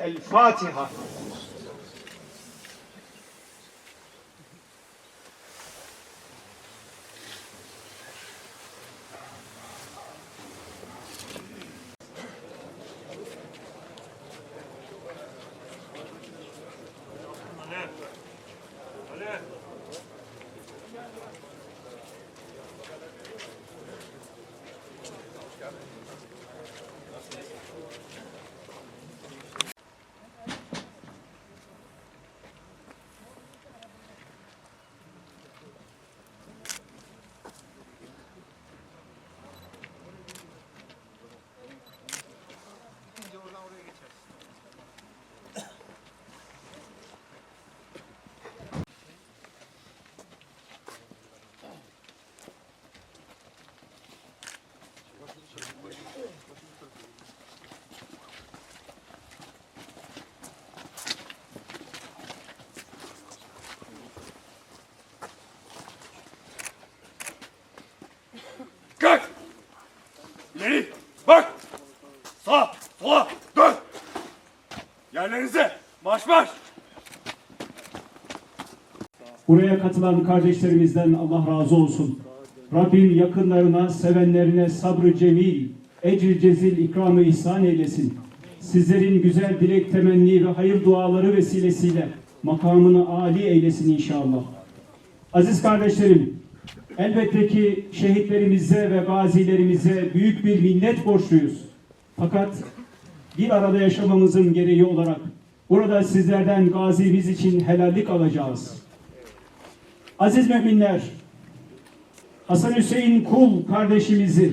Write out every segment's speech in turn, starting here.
El Fatiha. Kalk! İleri! Bak! Sağ! Sola! Dön! Yerlerinize! Marş marş! Buraya katılan kardeşlerimizden Allah razı olsun. Rabbim yakınlarına, sevenlerine sabrı cemil, ecri cezil ikramı ihsan eylesin. Sizlerin güzel dilek, temenni ve hayır duaları vesilesiyle makamını âli eylesin inşallah. Aziz kardeşlerim, elbette ki şehitlerimize ve gazilerimize büyük bir minnet borçluyuz. Fakat bir arada yaşamamızın gereği olarak burada sizlerden gazimiz için helallik alacağız. Aziz müminler, Hasan Hüseyin Kul kardeşimizi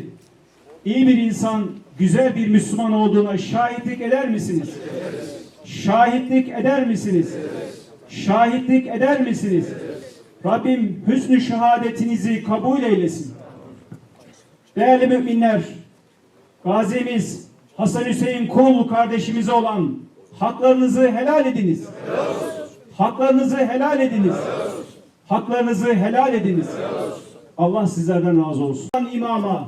iyi bir insan, güzel bir Müslüman olduğuna şahitlik eder misiniz? Şahitlik eder misiniz? Şahitlik eder misiniz? Rabbim hüsnü şehadetinizi kabul eylesin. Değerli müminler, gazimiz Hasan Hüseyin Kul kardeşimize olan haklarınızı helal ediniz. Haklarınızı helal ediniz. Haklarınızı helal ediniz. Allah sizlerden razı olsun. İmama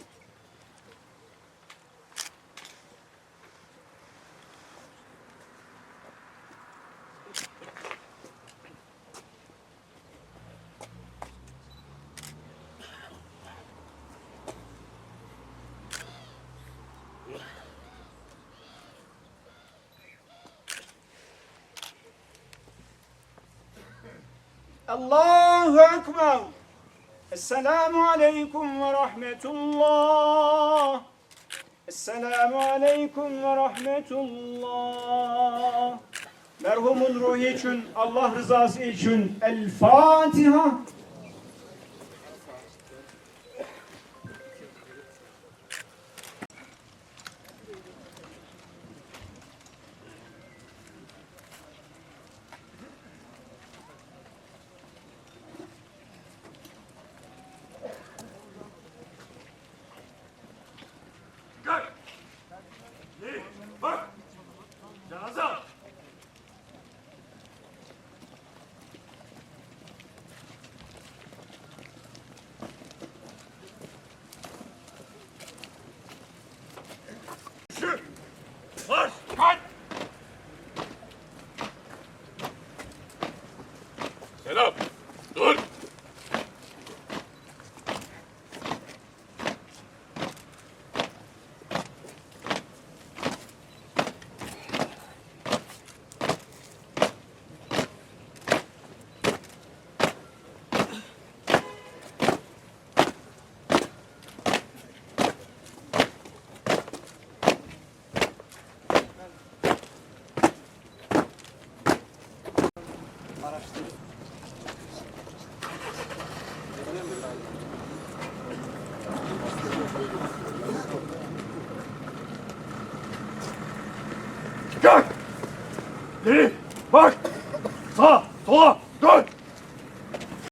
Allahu Ekber. Esselamu Aleyküm ve Rahmetullah. Esselamu Aleyküm ve Rahmetullah. Merhumun ruhu için, Allah rızası için El Fatiha. Selam. Dur. araştırın. Gel. İleri. Bak. Sağa. Sola. Dön.